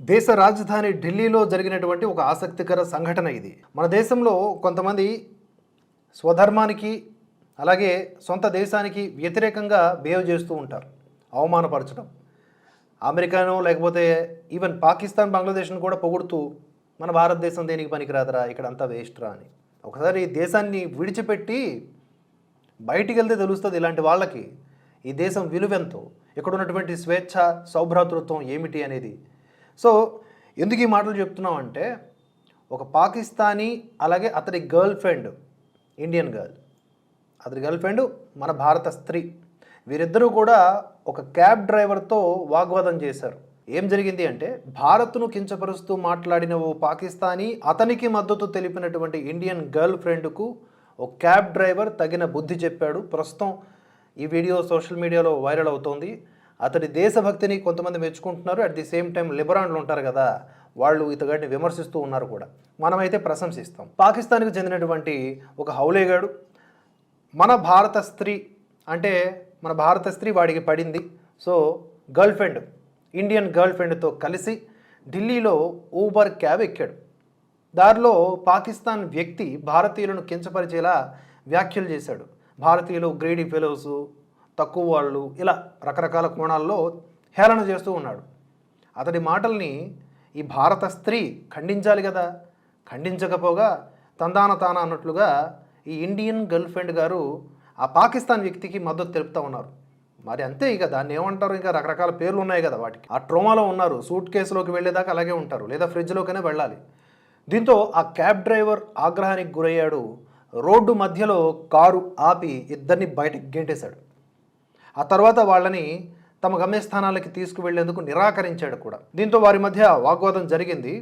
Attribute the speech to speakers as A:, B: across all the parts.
A: దేశ రాజధాని ఢిల్లీలో జరిగినటువంటి ఒక ఆసక్తికర సంఘటన ఇది. మన దేశంలో కొంతమంది స్వధర్మానికి అలాగే సొంత దేశానికి వ్యతిరేకంగా బిహేవ్ చేస్తూ ఉంటారు అవమానపరచడం. అమెరికాను లేకపోతే ఈవెన్ పాకిస్తాన్ బంగ్లాదేశ్ను కూడా పొగుడుతూ మన భారతదేశం దేనికి పనికిరాదురా ఇక్కడ అంతా వేస్ట్ రా అని. ఒకసారి ఈ దేశాన్ని విడిచిపెట్టి బయటికి వెళ్తే తెలుస్తుంది ఇలాంటి వాళ్ళకి ఈ దేశం విలువెంతో ఇక్కడ ఉన్నటువంటి స్వేచ్ఛ సౌభ్రాతృత్వం ఏమిటి అనేది సో ఎందుకు ఈ మాటలు చెప్తున్నాం అంటే ఒక పాకిస్తానీ అలాగే అతడి గర్ల్ ఫ్రెండ్ ఇండియన్ గర్ల్. అతడి గర్ల్ ఫ్రెండ్ మన భారత స్త్రీ. వీరిద్దరూ కూడా ఒక క్యాబ్ డ్రైవర్తో వాగ్వాదం చేశారు. ఏం జరిగింది అంటే భారత్ను కించపరుస్తూ మాట్లాడిన ఓ పాకిస్తానీ అతనికి మద్దతు తెలిపినటువంటి ఇండియన్ గర్ల్ ఫ్రెండ్కు ఓ క్యాబ్ డ్రైవర్ తగిన బుద్ధి చెప్పాడు. ప్రస్తుతం ఈ వీడియో సోషల్ మీడియాలో వైరల్ అవుతోంది. అతడి దేశభక్తిని కొంతమంది మెచ్చుకుంటున్నారు. అట్ ది సేమ్ టైం లిబరాన్లు ఉంటారు కదా వాళ్ళు ఇతగాడిని విమర్శిస్తూ ఉన్నారు కూడా. మనమైతే ప్రశంసిస్తాం. పాకిస్తాన్కి చెందినటువంటి ఒక హౌలేగాడు మన భారత స్త్రీ అంటే మన భారత స్త్రీ వాడికి పడింది. So girl friend Indian girl ఫ్రెండ్తో కలిసి ఢిల్లీలో ఊబర్ క్యాబ్ ఎక్కాడు. దారిలో పాకిస్తాన్ వ్యక్తి భారతీయులను కించపరిచేలా వ్యాఖ్యలు చేశాడు. భారతీయులు గ్రేడీ ఫెలోసు తక్కువ వాళ్ళు ఇలా రకరకాల కోణాల్లో హేళన చేస్తూ ఉన్నాడు. అతడి మాటల్ని ఈ భారత స్త్రీ ఖండించాలి కదా ఖండించకపోగా తందాన తాన అన్నట్లుగా ఈ ఇండియన్ గర్ల్ ఫ్రెండ్ గారు ఆ పాకిస్తాన్ వ్యక్తికి మద్దతు తెలుపుతూ ఉన్నారు. మరి అంతే ఇక దాన్ని ఏమంటారు? ఇంకా రకరకాల పేర్లు ఉన్నాయి కదా వాటికి. ఆ ట్రోమాలో ఉన్నారు. సూట్ కేసులోకి వెళ్ళేదాకా అలాగే ఉంటారు. లేదా ఫ్రిడ్జ్లోకైనా వెళ్ళాలి. దీంతో ఆ క్యాబ్ డ్రైవర్ ఆగ్రహానికి గురయ్యాడు. రోడ్డు మధ్యలో కారు ఆపి ఇద్దరిని బయటకు గెంటేశాడు. ఆ తర్వాత వాళ్ళని తమ గమ్యస్థానాలకి తీసుకువెళ్ళేందుకు నిరాకరించాడు కూడా. దీంతో వారి మధ్య వాగ్వాదం జరిగింది.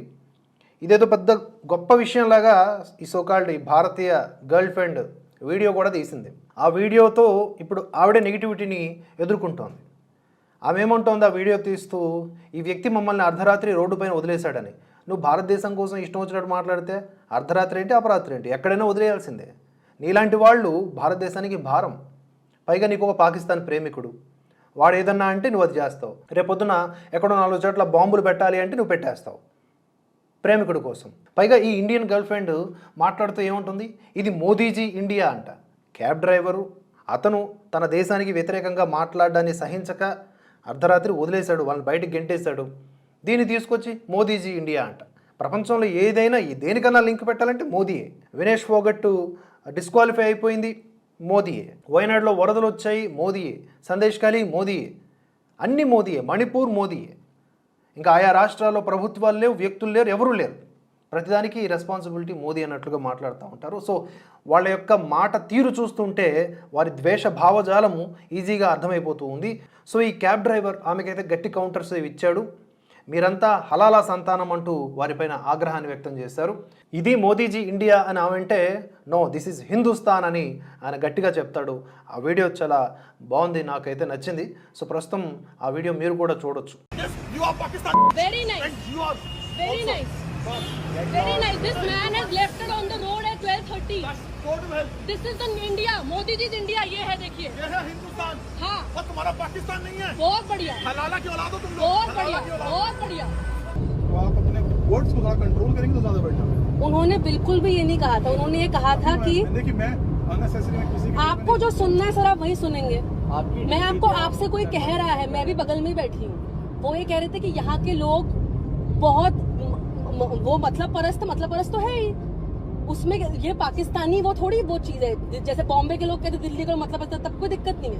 A: ఇదేదో పెద్ద గొప్ప విషయంలాగా ఈ సోకాల్డ్ ఈ భారతీయ గర్ల్ ఫ్రెండ్ వీడియో కూడా తీసింది. ఆ వీడియోతో ఇప్పుడు ఆవిడ నెగిటివిటీని ఎదుర్కొంటోంది. ఆమె ఏమంటోంది ఆ వీడియో తీస్తూ ఈ వ్యక్తి మమ్మల్ని అర్ధరాత్రి రోడ్డుపైన వదిలేశాడని. నువ్వు భారతదేశం కోసం ఇష్టం వచ్చినట్టు మాట్లాడితే అర్ధరాత్రి ఏంటి అపరాత్రి ఏంటి? ఎక్కడైనా వదిలేయాల్సిందే. నీలాంటి వాళ్ళు భారతదేశానికి భారం. పైగా నీకు ఒక పాకిస్తాన్ ప్రేమికుడు. వాడు ఏదన్నా అంటే నువ్వు అది చేస్తావు. రేపొద్దున ఎక్కడో నాలుగు చోట్ల బాంబులు పెట్టాలి అంటే నువ్వు పెట్టేస్తావు. ప్రేమికుడు కోసం. పైగా ఈ ఇండియన్ గర్ల్ ఫ్రెండ్ మాట్లాడుతూ ఏముంటుంది? ఇది మోదీజీ ఇండియా అంట. క్యాబ్ డ్రైవరు అతను తన దేశానికి వ్యతిరేకంగా మాట్లాడడాన్ని సహించక అర్ధరాత్రి వదిలేశాడు వాళ్ళని బయటకు గెంటేశాడు. దీన్ని తీసుకొచ్చి మోదీజీ ఇండియా అంట. ప్రపంచంలో ఏదైనా దేనికన్నా లింక్ పెట్టాలంటే మోదీయే. వినేష్ ఫోగట్టు డిస్క్వాలిఫై అయిపోయింది. మోదీయే. వయనాడులో వరదలు వచ్చాయి మోదీయే. సందేశ్ ఖాళీ మోదీయే. అన్ని మోదీయే. మణిపూర్ మోదీయే. ఇంకా ఆయా రాష్ట్రాల్లో ప్రభుత్వాలు లేవు వ్యక్తులు లేరు ఎవరూ లేరు. ప్రతిదానికి రెస్పాన్సిబిలిటీ మోదీ అన్నట్లుగా మాట్లాడుతూ ఉంటారు. సో వాళ్ళ యొక్క మాట తీరు చూస్తుంటే వారి ద్వేష భావజాలము ఈజీగా అర్థమైపోతూ ఉంది. సో ఈ క్యాబ్ డ్రైవర్ ఆమెకైతే గట్టి కౌంటర్స్ ఇచ్చాడు. మీరంతా హలాలా సంతానం అంటూ వారిపైన ఆగ్రహాన్ని వ్యక్తం చేశారు. ఇది మోదీజీ ఇండియా అని ఆమెంటే నో దిస్ ఇస్ హిందుస్థాన్ అని ఆయన గట్టిగా చెప్తాడు. ఆ వీడియో చాలా బాగుంది నాకైతే నచ్చింది. సో ప్రస్తుతం ఆ వీడియో మీరు కూడా చూడొచ్చు.
B: Yes, you are Pakistan.
C: Very nice.
B: and you are
C: Very
B: also-
C: nice.
B: But
C: Very nice. This man has left it on the road at 12:30.
B: That's go to hell.
C: This is the India. Modi ji's India. ये है देखिए.
B: ये है हिंदुस्तान
C: हाँ.
B: और तुम्हारा पाकिस्तान नहीं है
C: बहुत बढ़िया.
B: हलाला की औलाद हो तुम लोग
C: बहुत बढ़िया. बहुत बढ़िया.
D: तो आप अपने वर्ड्स को थोड़ा कंट्रोल करेंगे तो ज़्यादा बेटर
C: उन्होंने बिल्कुल भी ये नहीं कहा था उन्होंने ये कहा था कि
D: देखिए मैं अननेसेसरी में किसी
C: आपको जो सुनना है सर आप वही सुनेंगे मैं आपको आपसे कोई कह रहा है मैं भी बगल में बैठी हूँ वो ये कह रहे थे कि यहाँ के लोग बहुत वो मतलब परस्त मतलब परस्त तो है ही उसमें ये पाकिस्तानी, वो थोड़ी वो चीज़ है। जैसे बॉम्बे के लोग कहते दिल्ली का मतलब तब कोई दिक्कत नहीं है।